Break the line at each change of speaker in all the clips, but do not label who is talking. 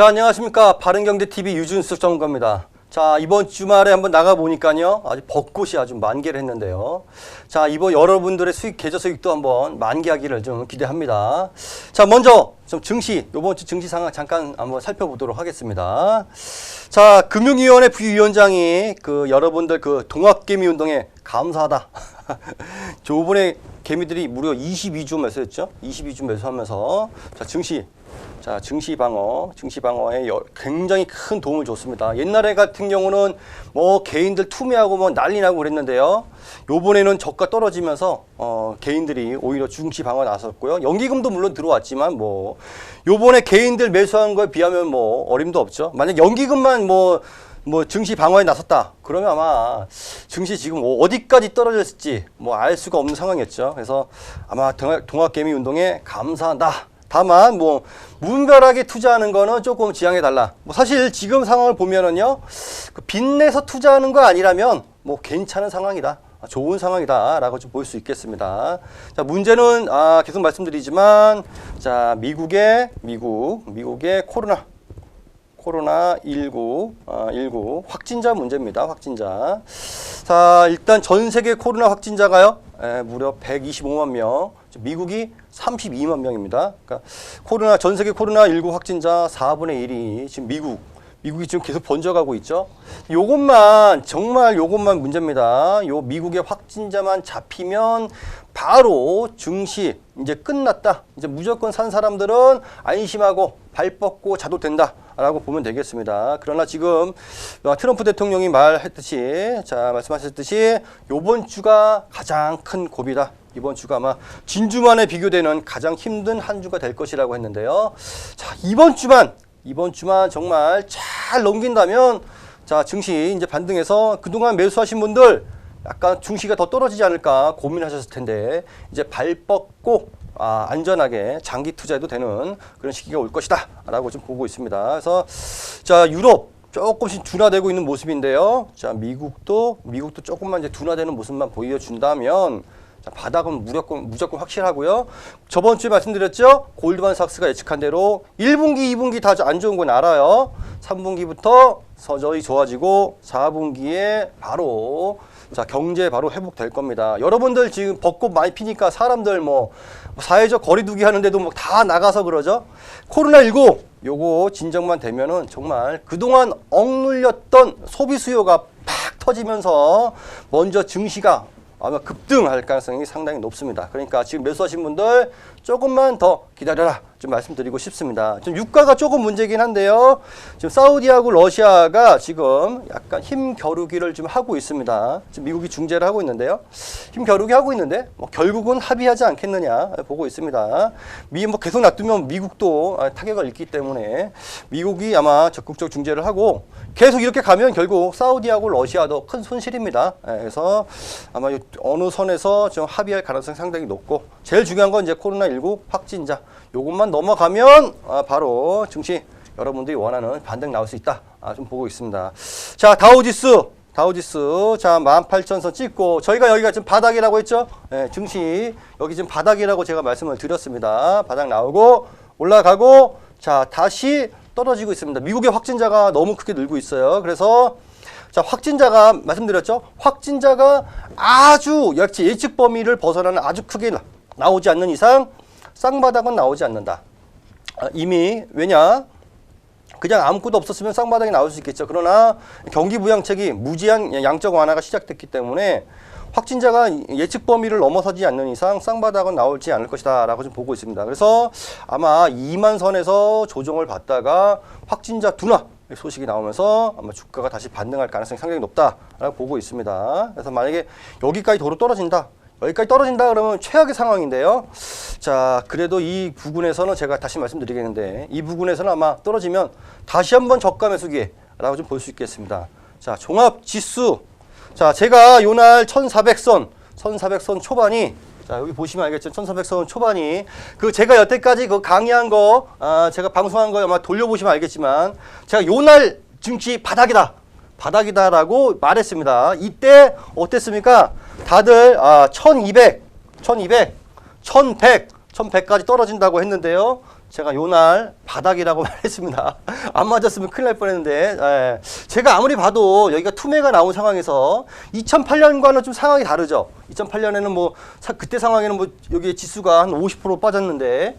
자, 안녕하십니까. 바른경제TV 유준수 전문가입니다. 자, 이번 주말에 한번 나가보니까요. 아주 벚꽃이 아주 만개를 했는데요. 자, 이번 여러분들의 수익, 계좌 수익도 한번 만개하기를 좀 기대합니다. 자, 먼저 좀 증시, 요번 주 증시 상황 잠깐 한번 살펴보도록 하겠습니다. 자, 금융위원회 부위원장이 그 여러분들 그 동학개미 운동에 감사하다. 저번에 개미들이 무려 22주 매수했죠. 22주 매수하면서 자, 증시 자, 증시 방어, 증시 방어에 여- 굉장히 큰 도움을 줬습니다. 옛날에 같은 경우는 뭐 개인들 투매하고 뭐 난리 나고 그랬는데요. 요번에는 저가 떨어지면서 어, 개인들이 오히려 증시 방어 나섰고요. 연기금도 물론 들어왔지만 뭐 요번에 개인들 매수한 거에 비하면 뭐 어림도 없죠. 만약 연기금만 뭐뭐 증시 방어에 나섰다. 그러면 아마 증시 지금 뭐 어디까지 떨어졌을지 뭐 알 수가 없는 상황이었죠. 그래서 아마 동학- 동학개미 운동에 감사한다. 다만 뭐 문별하게 투자하는 거는 조금 지양해 달라. 뭐 사실 지금 상황을 보면은요. 그 빚내서 투자하는 거 아니라면 뭐 괜찮은 상황이다. 아, 좋은 상황이다라고 좀 볼 수 있겠습니다. 자 문제는 아, 계속 말씀드리지만 자 미국의 미국 미국의 코로나 코로나 19, 아, 19 확진자 문제입니다. 확진자. 자, 일단 전 세계 코로나 확진자가요. 에, 무려 125만 명. 미국이 32만 명입니다. 그러니까 코로나 전 세계 코로나 19 확진자 4분의 1이 지금 미국 미국이 지금 계속 번져가고 있죠. 요것만 정말 요것만 문제입니다. 요 미국의 확진자만 잡히면 바로 증시 이제 끝났다. 이제 무조건 산 사람들은 안심하고 발 뻗고 자도 된다라고 보면 되겠습니다. 그러나 지금 트럼프 대통령이 말했듯이 자 말씀하셨듯이 요번 주가 가장 큰 고비다. 이번 주가 아마 진주만에 비교되는 가장 힘든 한 주가 될 것이라고 했는데요. 자 이번 주만 이번 주만 정말 잘 넘긴다면 자 증시 이제 반등해서 그동안 매수하신 분들 약간 증시가 더 떨어지지 않을까 고민하셨을 텐데 이제 발 뻗고 아, 안전하게 장기 투자해도 되는 그런 시기가 올 것이다 라고 좀 보고 있습니다. 그래서 자 유럽 조금씩 둔화되고 있는 모습인데요. 자 미국도 미국도 조금만 이제 둔화되는 모습만 보여준다면 자, 바닥은 무조건, 무조건 확실하고요. 저번 주에 말씀드렸죠? 골드만삭스가 예측한 대로 1분기, 2분기 다 안 좋은 건 알아요. 3분기부터 서서히 좋아지고 4분기에 바로 자 경제 바로 회복될 겁니다. 여러분들 지금 벚꽃 많이 피니까 사람들 뭐 사회적 거리두기 하는데도 뭐다 나가서 그러죠. 코로나 19 요거 진정만 되면은 정말 그동안 억눌렸던 소비 수요가 팍 터지면서 먼저 증시가 아마 급등할 가능성이 상당히 높습니다. 그러니까 지금 매수하신 분들 조금만 더 기다려라 좀 말씀드리고 싶습니다. 지금 유가가 조금 문제긴 한데요. 지금 사우디하고 러시아가 지금 약간 힘 겨루기를 좀 하고 있습니다. 지금 미국이 중재를 하고 있는데요. 힘 겨루기 하고 있는데 뭐 결국은 합의하지 않겠느냐 보고 있습니다. 미 뭐 계속 놔두면 미국도 아, 타격을 입기 때문에 미국이 아마 적극적 중재를 하고 계속 이렇게 가면 결국 사우디하고 러시아도 큰 손실입니다. 예, 그래서 아마 요 어느 선에서 좀 합의할 가능성이 상당히 높고 제일 중요한 건 이제 코로나 19 확진자 요것만 넘어가면 아, 바로 증시 여러분들이 원하는 반등 나올 수 있다. 아, 좀 보고 있습니다. 자, 다우지수 다우지수 자 18,000선 찍고 저희가 여기가 지금 바닥이라고 했죠. 예, 증시 여기 지금 바닥이라고 제가 말씀을 드렸습니다. 바닥 나오고 올라가고 자 다시 떨어지고 있습니다. 미국의 확진자가 너무 크게 늘고 있어요. 그래서 자 확진자가 말씀드렸죠. 확진자가 아주 예측 예측 범위를 벗어나는 아주 크게 나- 나오지 않는 이상 쌍바닥은 나오지 않는다. 아, 이미 왜냐? 그냥 아무것도 없었으면 쌍바닥이 나올 수 있겠죠. 그러나 경기 부양책이 무제한 양적 완화가 시작됐기 때문에 확진자가 예측 범위를 넘어서지 않는 이상 쌍바닥은 나올지 않을 것이다 라고 좀 보고 있습니다. 그래서 아마 2만 선에서 조정을 받다가 확진자 둔화 소식이 나오면서 아마 주가가 다시 반등할 가능성이 상당히 높다라고 보고 있습니다. 그래서 만약에 여기까지 도로 떨어진다. 여기까지 떨어진다 그러면 최악의 상황인데요. 자, 그래도 이 부분에서는 제가 다시 말씀드리겠는데 이 부분에서는 아마 떨어지면 다시 한번 저가 매수 기회라고 좀 볼 수 있겠습니다. 자, 종합 지수. 자, 제가 요날 1400선, 1400선 초반이 자, 여기 보시면 알겠죠. 1400선 초반이 그 제가 여태까지 그 강의한 거 아, 제가 방송한 거 아마 돌려보시면 알겠지만 제가 요날 증시 바닥이다. 바닥이다라고 말했습니다. 이때 어땠습니까? 다들 아, 1200, 1200, 1100, 1100까지 떨어진다고 했는데요. 제가 요 날 바닥이라고 말했습니다. 안 맞았으면 큰일 날 뻔했는데 예. 제가 아무리 봐도 여기가 투매가 나온 상황에서 2008년과는 좀 상황이 다르죠. 2008년에는 뭐 사- 그때 상황에는 뭐 여기 지수가 한 50% 빠졌는데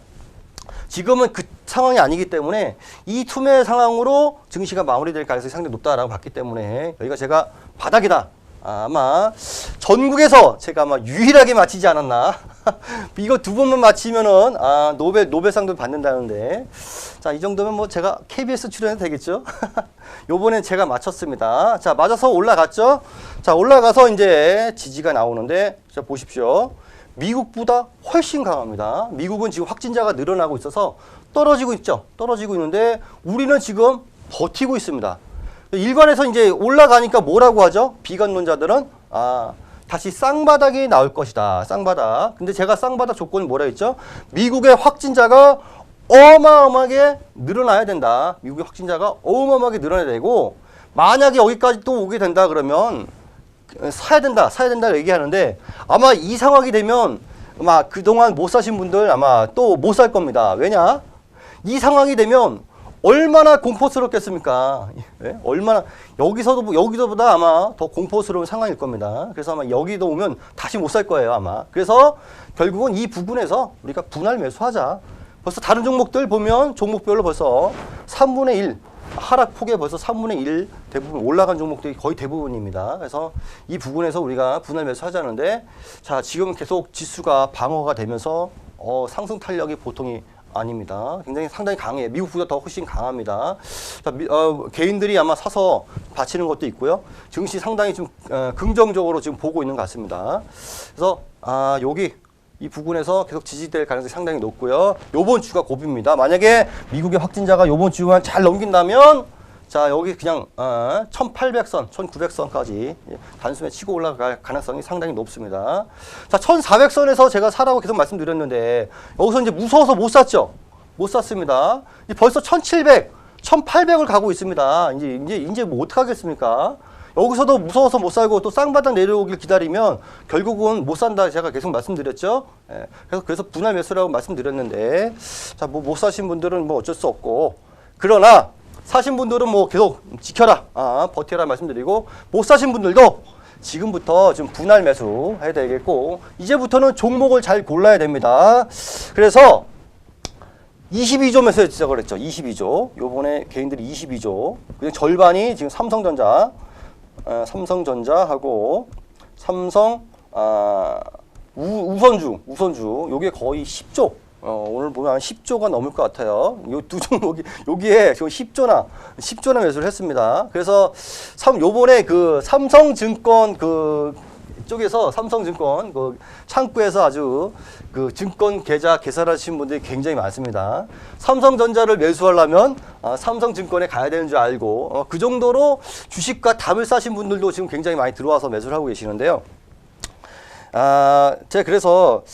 지금은 그 상황이 아니기 때문에 이 투매 상황으로 증시가 마무리될 가능성이 상당히 높다라고 봤기 때문에 여기가 제가 바닥이다. 아마 전국에서 제가 아마 유일하게 맞히지 않았나. 이거 두 번만 맞히면은 아, 노벨 노벨상도 받는다는데 자 이 정도면 뭐 제가 KBS 출연해도 되겠죠. 요번엔 제가 맞췄습니다. 자 맞아서 올라갔죠. 자 올라가서 이제 지지가 나오는데 자 보십시오. 미국보다 훨씬 강합니다. 미국은 지금 확진자가 늘어나고 있어서 떨어지고 있죠. 떨어지고 있는데 우리는 지금 버티고 있습니다. 일관해서 이제 올라가니까 뭐라고 하죠? 비관론자들은 아 다시 쌍바닥이 나올 것이다. 쌍바닥. 근데 제가 쌍바닥 조건이 뭐라 했죠? 미국의 확진자가 어마어마하게 늘어나야 된다. 미국의 확진자가 어마어마하게 늘어나야 되고 만약에 여기까지 또 오게 된다 그러면 사야 된다, 사야 된다 얘기하는데 아마 이 상황이 되면 아마 그동안 못 사신 분들 아마 또 못 살 겁니다. 왜냐? 이 상황이 되면 얼마나 공포스럽겠습니까? 예? 얼마나 여기서도 뭐, 여기서보다 아마 더 공포스러운 상황일 겁니다. 그래서 아마 여기도 오면 다시 못 살 거예요 아마. 그래서 결국은 이 부분에서 우리가 분할 매수하자. 벌써 다른 종목들 보면 종목별로 벌써 3분의 1 하락 폭에 벌써 3분의 1 대부분 올라간 종목들이 거의 대부분입니다. 그래서 이 부분에서 우리가 분할 매수하자는데 자 지금 계속 지수가 방어가 되면서 어, 상승 탄력이 보통이 아닙니다. 굉장히 상당히 강해요. 미국보다 더 훨씬 강합니다. 자, 미- 어, 개인들이 아마 사서 바치는 것도 있고요. 증시 상당히 좀 어, 긍정적으로 지금 보고 있는 것 같습니다. 그래서 아 여기 이 부분에서 계속 지지될 가능성이 상당히 높고요. 요번 주가 고비입니다. 만약에 미국의 확진자가 요번 주만 잘 넘긴다면 자 여기 그냥 어, 1800선, 1900선까지 단숨에 치고 올라갈 가능성이 상당히 높습니다. 자 1400선에서 제가 사라고 계속 말씀드렸는데 여기서 이제 무서워서 못 샀죠. 못 샀습니다. 벌써 1700, 1800을 가고 있습니다. 이제 이제 이제 뭐 어떻게 하겠습니까? 여기서도 무서워서 못 살고 또 쌍바닥 내려오길 기다리면 결국은 못 산다 제가 계속 말씀드렸죠. 예, 그래서 그래서 분할 매수라고 말씀드렸는데 자뭐 못 사신 분들은 뭐 어쩔 수 없고 그러나 사신 분들은 뭐 계속 지켜라, 아 버텨라 말씀드리고 못 사신 분들도 지금부터 좀 분할 매수 해야 되겠고 이제부터는 종목을 잘 골라야 됩니다. 그래서 22조 매수 시작을 했죠. 22조. 요번에 개인들이 22조. 그냥 절반이 지금 삼성전자, 어, 삼성전자하고 삼성 아, 우, 우선주, 우선주. 요게 거의 10조. 어, 오늘 보면 한 10조가 넘을 것 같아요. 요두 종목이 여기에 지금 10조나 10조나 매수를 했습니다. 그래서 삼 요번에 그 삼성증권 그 쪽에서 삼성증권 그 창구에서 아주 그 증권 계좌 개설하신 분들이 굉장히 많습니다. 삼성전자를 매수하려면 아, 삼성증권에 가야 되는 줄 알고 어, 그 정도로 주식과 담을 싸신 분들도 지금 굉장히 많이 들어와서 매수를 하고 계시는데요. 아, 제가 그래서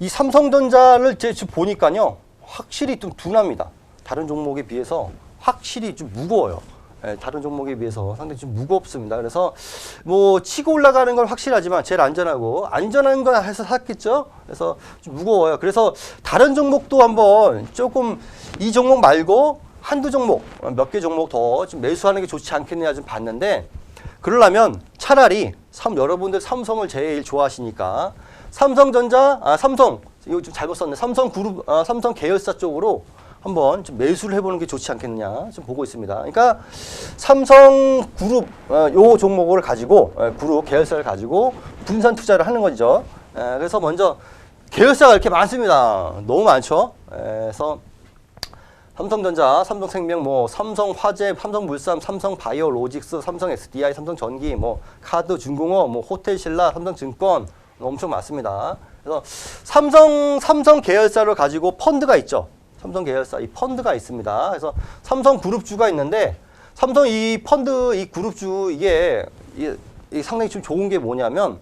이 삼성전자를 제 지금 보니까요, 확실히 좀 둔합니다. 다른 종목에 비해서 확실히 좀 무거워요. 예, 다른 종목에 비해서 상당히 좀 무겁습니다. 그래서 뭐 치고 올라가는 건 확실하지만 제일 안전하고 안전한 건 해서 샀겠죠. 그래서 좀 무거워요. 그래서 다른 종목도 한번 조금 이 종목 말고 한두 종목 몇 개 종목 더 좀 매수하는 게 좋지 않겠냐 좀 봤는데 그러려면 차라리 삼 여러분들 삼성을 제일 좋아하시니까 삼성전자 아 삼성 이거 좀 잘못 썼네 삼성 그룹 아, 삼성 계열사 쪽으로 한번 좀 매수를 해보는 게 좋지 않겠느냐 좀 보고 있습니다. 그러니까 삼성 그룹 어, 요 종목을 가지고 어, 그룹 계열사를 가지고 분산 투자를 하는 거죠. 에, 그래서 먼저 계열사가 이렇게 많습니다. 너무 많죠. 에, 그래서 삼성전자, 삼성생명, 뭐 삼성화재, 삼성물산, 삼성바이오로직스, 삼성 SDI, 삼성전기, 뭐 카드, 중공업, 뭐 호텔신라, 삼성증권 엄청 많습니다. 그래서 삼성 삼성 계열사를 가지고 펀드가 있죠. 삼성 계열사 이 펀드가 있습니다. 그래서 삼성 그룹주가 있는데 삼성 이 펀드 이 그룹주 이게 이, 이 상당히 좀 좋은 게 뭐냐면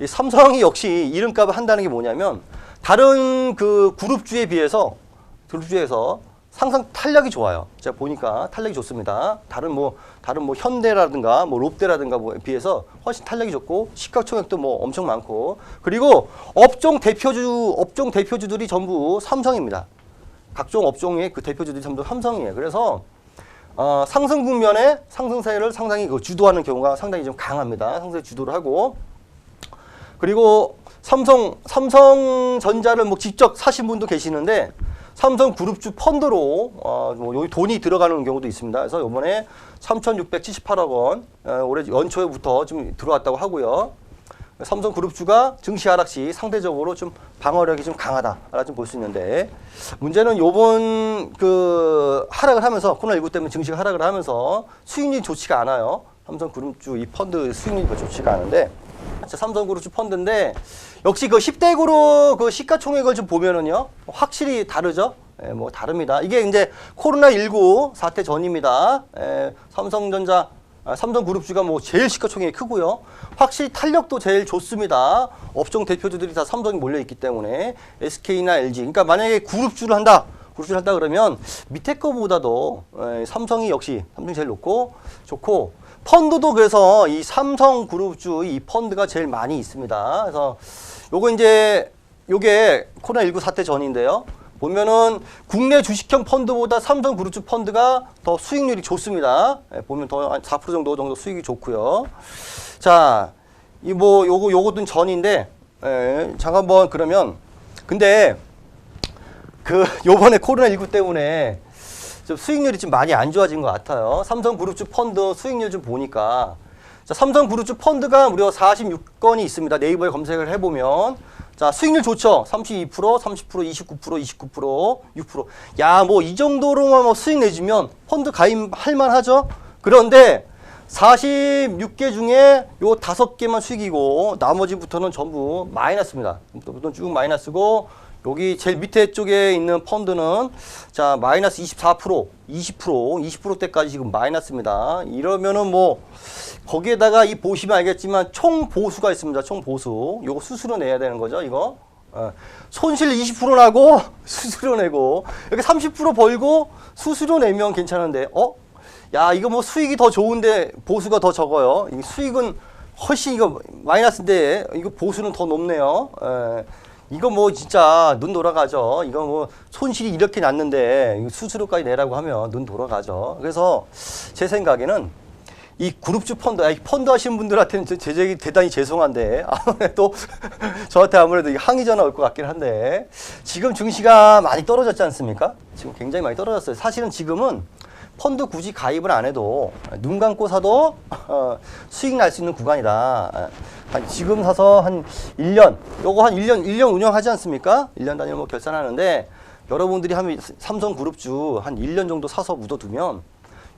이 삼성이 역시 이름값을 한다는 게 뭐냐면 다른 그 그룹주에 비해서 그룹주에서 상상 탄력이 좋아요. 제가 보니까 탄력이 좋습니다. 다른 뭐 다른 뭐 현대라든가 뭐 롯데라든가 뭐에 비해서 훨씬 탄력이 좋고 시가총액도 뭐 엄청 많고 그리고 업종 대표주 업종 대표주들이 전부 삼성입니다. 각종 업종의 그 대표주들이 전부 삼성이에요. 그래서 어, 상승 국면에 상승세를 상당히 그 주도하는 경우가 상당히 좀 강합니다. 상승세 주도를 하고 그리고 삼성 삼성전자를 뭐 직접 사신 분도 계시는데 삼성 그룹주 펀드로 어, 뭐 여기 돈이 들어가는 경우도 있습니다. 그래서 이번에 3,678억 원 어, 올해 연초부터 좀 들어왔다고 하고요. 삼성 그룹주가 증시 하락 시 상대적으로 좀 방어력이 좀 강하다라 좀 볼 수 있는데 문제는 요번 그 하락을 하면서 코로나19 때문에 증시가 하락을 하면서 수익률이 좋지가 않아요. 삼성 그룹주 이 펀드 수익률이 그 좋지가 않은데 자, 삼성 그룹주 펀드인데 역시 그 10대 그룹 그 시가총액을 좀 보면은요 확실히 다르죠. 예, 뭐 다릅니다. 이게 이제 코로나 19 사태 전입니다. 예, 삼성전자 아, 삼성그룹주가 뭐 제일 시가총액이 크고요. 확실히 탄력도 제일 좋습니다. 업종 대표주들이 다 삼성이 몰려 있기 때문에 SK나 LG. 그러니까 만약에 그룹주를 한다. 그룹주를 한다 그러면 밑에 거보다도 에, 삼성이 역시 삼성이 제일 높고 좋고 펀드도 그래서 이 삼성그룹주 이 펀드가 제일 많이 있습니다. 그래서 요거 이제 요게 코로나19 사태 전인데요. 보면은 국내 주식형 펀드보다 삼성그룹주 펀드가 더 수익률이 좋습니다. 예, 보면 더 한 4% 정도 정도 수익이 좋고요. 자, 이 뭐 요거 요것도 전인데 예, 잠깐만 그러면 근데 그 요번에 코로나19 때문에 좀 수익률이 좀 많이 안 좋아진 것 같아요. 삼성그룹주 펀드 수익률 좀 보니까 자, 삼성그룹주 펀드가 무려 46건이 있습니다. 네이버에 검색을 해보면 자 수익률 좋죠. 32%, 30%, 29%, 29%, 6%. 야, 뭐 이 정도로만 뭐 수익 내주면 펀드 가입할 만하죠. 그런데 46개 중에 요 다섯 개만 수익이고 나머지부터는 전부 마이너스입니다. 부터 쭉 마이너스고 여기 제일 밑에 쪽에 있는 펀드는 자 마이너스 24%, 20%, 20%대까지 지금 마이너스입니다. 이러면은 뭐 거기에다가 이 보시면 알겠지만 총 보수가 있습니다. 총 보수. 요거 수수료 내야 되는 거죠, 이거. 어, 손실 20% 나고 수수료 내고 이렇게 30% 벌고 수수료 내면 괜찮은데 어? 야 이거 뭐 수익이 더 좋은데 보수가 더 적어요. 이 수익은 훨씬 이거 마이너스인데 이거 보수는 더 높네요. 에, 이거 뭐 진짜 눈 돌아가죠. 이거 뭐 손실이 이렇게 났는데 수수료까지 내라고 하면 눈 돌아가죠. 그래서 제 생각에는 이 그룹주 펀드, 아니, 펀드 하시는 분들한테는 제- 제적이 대단히 죄송한데, 아무래도 저한테 아무래도 이 항의 전화 올 것 같긴 한데, 지금 증시가 많이 떨어졌지 않습니까? 지금 굉장히 많이 떨어졌어요. 사실은 지금은 펀드 굳이 가입을 안 해도 눈 감고 사도 어, 수익 날 수 있는 구간이다. 어, 한 지금 사서 한 1년, 요거 한 1년, 1년 운영하지 않습니까? 1년 단위로 뭐 결산하는데, 여러분들이 한 삼성 그룹주 한 1년 정도 사서 묻어두면,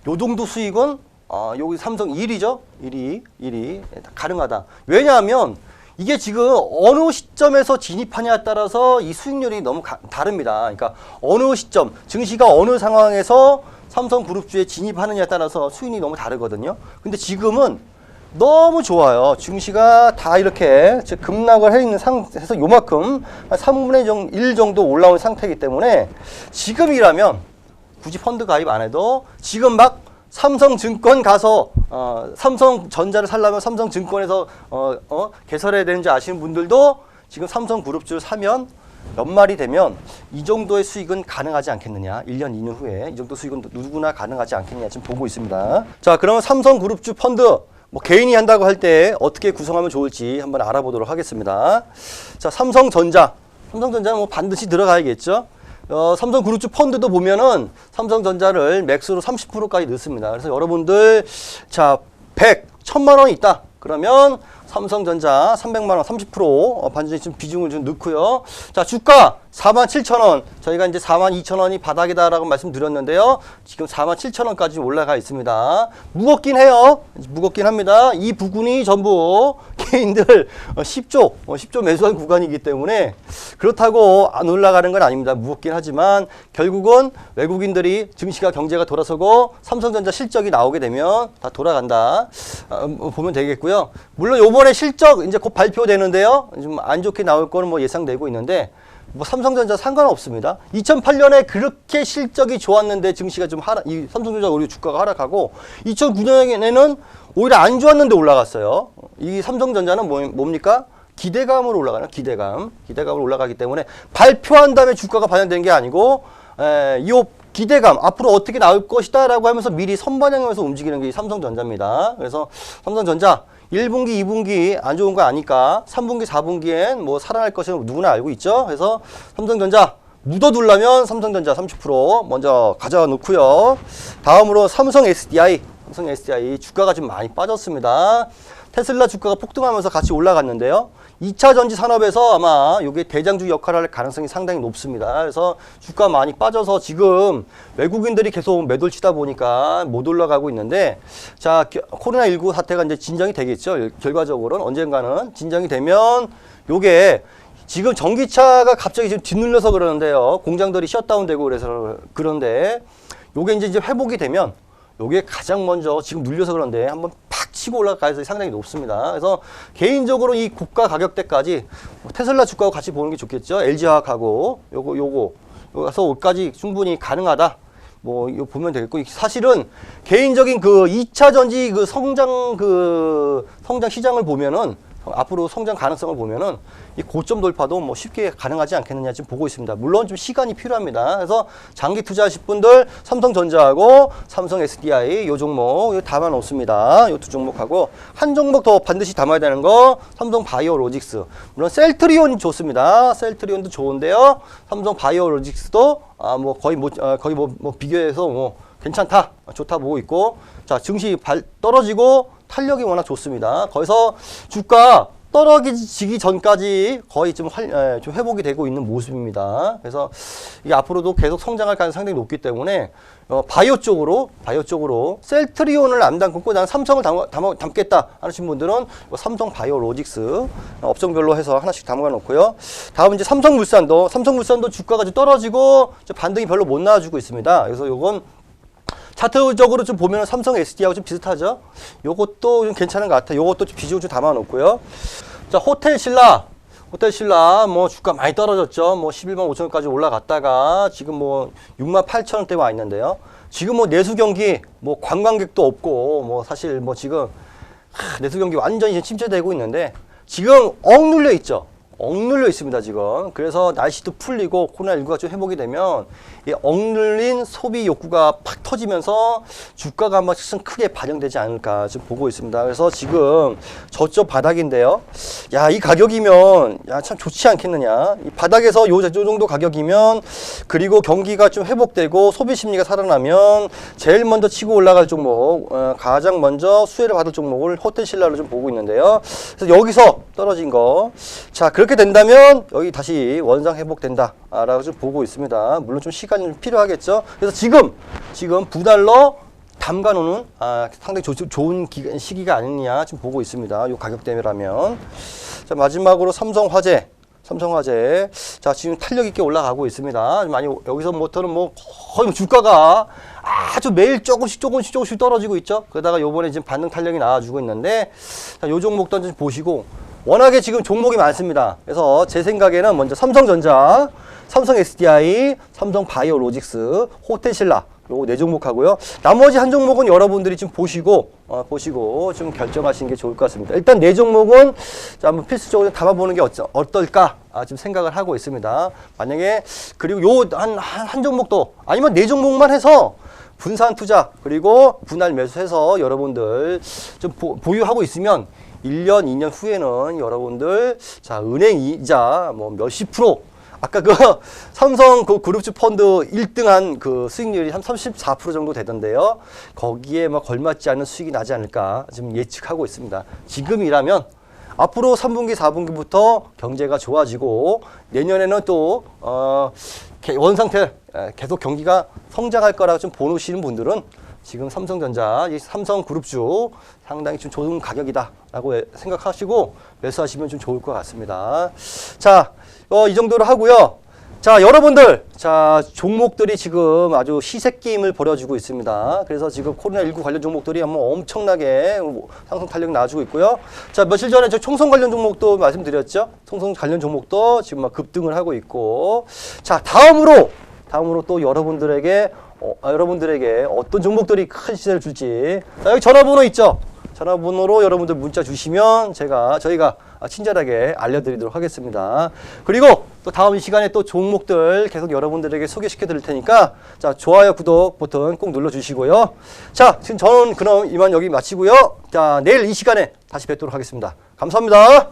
요 정도 수익은 아, 여기 삼성 1위죠? 1위, 1위. 가능하다. 왜냐하면 이게 지금 어느 시점에서 진입하냐에 따라서 이 수익률이 너무 가- 다릅니다. 그러니까 어느 시점, 증시가 어느 상황에서 삼성 그룹주에 진입하느냐에 따라서 수익이 너무 다르거든요. 근데 지금은 너무 좋아요. 증시가 다 이렇게 즉 급락을 해 있는 상태에서 요만큼 한 3분의 1 정도 올라온 상태이기 때문에 지금이라면 굳이 펀드 가입 안 해도 지금 막 삼성증권 가서 어, 삼성전자를 살려면 삼성증권에서 어, 어, 개설해야 되는지 아시는 분들도 지금 삼성그룹주를 사면 연말이 되면 이 정도의 수익은 가능하지 않겠느냐. 1년, 2년 후에 이 정도 수익은 누구나 가능하지 않겠느냐 지금 보고 있습니다. 자, 그러면 삼성그룹주 펀드 뭐 개인이 한다고 할 때 어떻게 구성하면 좋을지 한번 알아보도록 하겠습니다. 자, 삼성전자. 삼성전자는 뭐 반드시 들어가야겠죠. 어, 삼성그룹주 펀드도 보면은 삼성전자를 맥스로 30%까지 넣습니다. 그래서 여러분들 자 100, 1000만 원이 있다. 그러면 삼성전자 300만 원 30% 어, 반드시 좀 비중을 좀 넣고요. 자 주가 4만 7천 원. 저희가 이제 4만 2천 원이 바닥이다라고 말씀드렸는데요. 지금 4만 7천 원까지 올라가 있습니다. 무겁긴 해요. 무겁긴 합니다. 이 부분이 전부 개인들 어, 10조, 어, 10조 매수한 구간이기 때문에 그렇다고 안 올라가는 건 아닙니다. 무겁긴 하지만 결국은 외국인들이 증시가 경제가 돌아서고 삼성전자 실적이 나오게 되면 다 돌아간다. 아, 뭐 보면 되겠고요. 물론 요번 에 실적 이제 곧 발표되는데요. 좀 안 좋게 나올 거는 뭐 예상되고 있는데 뭐 삼성전자 상관없습니다. 2008년에 그렇게 실적이 좋았는데 증시가 좀 하락, 이 삼성전자 오히려 주가가 하락하고 2009년에는 오히려 안 좋았는데 올라갔어요. 이 삼성전자는 뭐, 뭡니까? 기대감으로 올라가는 기대감, 기대감으로 올라가기 때문에 발표한 다음에 주가가 반영되는 게 아니고 에, 이 기대감 앞으로 어떻게 나올 것이다라고 하면서 미리 선반영하면서 움직이는 게이 삼성전자입니다. 그래서 삼성전자 1분기, 2분기 안 좋은 거 아니까 3분기, 4분기엔 뭐 살아날 것을 누구나 알고 있죠. 그래서 삼성전자 묻어둘라면 삼성전자 30% 먼저 가져다 놓고요. 다음으로 삼성 SDI, 삼성 SDI 주가가 좀 많이 빠졌습니다. 테슬라 주가가 폭등하면서 같이 올라갔는데요. 2차 전지 산업에서 아마 이게 대장주 역할을 할 가능성이 상당히 높습니다. 그래서 주가 많이 빠져서 지금 외국인들이 계속 매도를 치다 보니까 못 올라가고 있는데 자, 겨- 코로나19 사태가 이제 진정이 되겠죠. 결과적으로는 언젠가는 진정이 되면 요게 지금 전기차가 갑자기 지금 뒤눌려서 그러는데요. 공장들이 셧다운되고 그래서 그런데 요게 이제 회복이 되면 요게 가장 먼저 지금 눌려서 그런데 한번 팍 치고 올라갈 가능성이 상당히 높습니다. 그래서 개인적으로 이 국가 가격대까지 뭐 테슬라 주가하고 같이 보는 게 좋겠죠. LG화학하고 요거 요거 여기서 충분히 가능하다. 뭐 이거 보면 되겠고 사실은 개인적인 그 2차 전지 그 성장 그 성장 시장을 보면은 앞으로 성장 가능성을 보면은 이 고점 돌파도 뭐 쉽게 가능하지 않겠느냐 지금 보고 있습니다. 물론 좀 시간이 필요합니다. 그래서 장기 투자하실 분들 삼성전자하고 삼성 SDI 요 종목 담아 놓습니다. 요 두 종목하고 한 종목 더 반드시 담아야 되는 거 삼성 바이오로직스. 물론 셀트리온이 좋습니다. 셀트리온도 좋은데요. 삼성 바이오로직스도 아 뭐 거의 뭐 아, 거의 뭐, 뭐 비교해서 뭐 괜찮다 좋다 보고 있고 자 증시 발 떨어지고 탄력이 워낙 좋습니다. 거기서 주가 떨어지기 전까지 거의 좀, 활, 에, 좀 회복이 되고 있는 모습입니다. 그래서 이게 앞으로도 계속 성장할 가능성이 상당히 높기 때문에 어, 바이오 쪽으로 바이오 쪽으로 셀트리온을 안 담고 난 삼성을 담, 담, 담 겠다 하시는 분들은 뭐 삼성 바이오로직스 어, 업종별로 해서 하나씩 담아 놓고요. 다음 이제 삼성물산도 삼성물산도 주가가 좀 떨어지고 좀 반등이 별로 못 나와주고 있습니다. 그래서 요건 차트적으로 좀 보면 삼성 SD하고 좀 비슷하죠. 요것도 좀 괜찮은 것 같아요. 요것도 좀 비중을 좀 담아 놓고요. 자, 호텔 신라. 호텔 신라 뭐 주가 많이 떨어졌죠. 뭐 11만 5천 원까지 올라갔다가 지금 뭐 6만 8천 원대 와 있는데요. 지금 뭐 내수 경기 뭐 관광객도 없고 뭐 사실 뭐 지금 하, 내수 경기 완전히 침체되고 있는데 지금 억눌려 있죠. 억눌려 있습니다 지금 그래서 날씨도 풀리고 코로나19가 좀 회복이 되면 이 억눌린 소비 욕구가 팍 터지면서 주가가 한 번 씩 크게 반영되지 않을까 좀 보고 있습니다. 그래서 지금 저쪽 바닥인데요. 야 이 가격이면 야 참 좋지 않겠느냐. 이 바닥에서 요, 요 정도 가격이면 그리고 경기가 좀 회복되고 소비 심리가 살아나면 제일 먼저 치고 올라갈 종목 어, 가장 먼저 수혜를 받을 종목을 호텔 신라로 좀 보고 있는데요. 그래서 여기서 떨어진 거 자 그렇게 된다면 여기 다시 원상 회복된다 라고 좀 보고 있습니다. 물론 좀 시간이 좀 필요하겠죠. 그래서 지금 지금 부달러 담가놓는 아, 상당히 조, 좋은 기, 시기가 아니냐 지금 보고 있습니다. 이 가격대라면 자 마지막으로 삼성화재. 삼성화재 자 지금 탄력 있게 올라가고 있습니다. 많이 여기서부터는 뭐 거의 주가가 아주 매일 조금씩 조금씩 조금씩 떨어지고 있죠. 그러다가 요번에 지금 반등 탄력이 나와주고 있는데 자, 요 종목도 좀 보시고 워낙에 지금 종목이 많습니다. 그래서 제 생각에는 먼저 삼성전자, 삼성 SDI, 삼성 바이오로직스, 호텔신라 요거 네 종목 하고요. 나머지 한 종목은 여러분들이 좀 보시고 어, 보시고 좀 결정하시는 게 좋을 것 같습니다. 일단 네 종목은 자, 한번 필수적으로 담아보는 게 어쩌, 어떨까 아, 지금 생각을 하고 있습니다. 만약에 그리고 요한한 종목도 아니면 네 종목만 해서 분산 투자 그리고 분할 매수해서 여러분들 좀 보, 보유하고 있으면 1년, 2년 후에는 여러분들 자 은행 이자 뭐 몇십 프로 아까 그 삼성 그 그룹주 펀드 1등한 그 수익률이 한 34% 정도 되던데요. 거기에 막 걸맞지 않은 수익이 나지 않을까 지금 예측하고 있습니다. 지금이라면 앞으로 3분기, 4분기부터 경제가 좋아지고 내년에는 또 어, 원상태 계속 경기가 성장할 거라고 좀 보시는 분들은 지금 삼성전자, 이 삼성그룹주 상당히 좀 좋은 가격이다라고 생각하시고 매수하시면 좀 좋을 것 같습니다. 자, 어, 이 정도로 하고요. 자, 여러분들, 자, 종목들이 지금 아주 시색 게임을 벌여주고 있습니다. 그래서 지금 코로나19 관련 종목들이 한번 엄청나게 상승 탄력 나와주고 있고요. 자, 며칠 전에 저 총선 관련 종목도 말씀드렸죠. 총선 관련 종목도 지금 막 급등을 하고 있고. 자, 다음으로, 다음으로 또 여러분들에게 어, 아, 여러분들에게 어떤 종목들이 큰 시세를 줄지 자, 여기 전화번호 있죠? 전화번호로 여러분들 문자 주시면 제가 저희가 친절하게 알려드리도록 하겠습니다. 그리고 또 다음 이 시간에 또 종목들 계속 여러분들에게 소개시켜 드릴 테니까 자, 좋아요, 구독 버튼 꼭 눌러 주시고요. 자, 지금 저는 그럼 이만 여기 마치고요. 자, 내일 이 시간에 다시 뵙도록 하겠습니다. 감사합니다.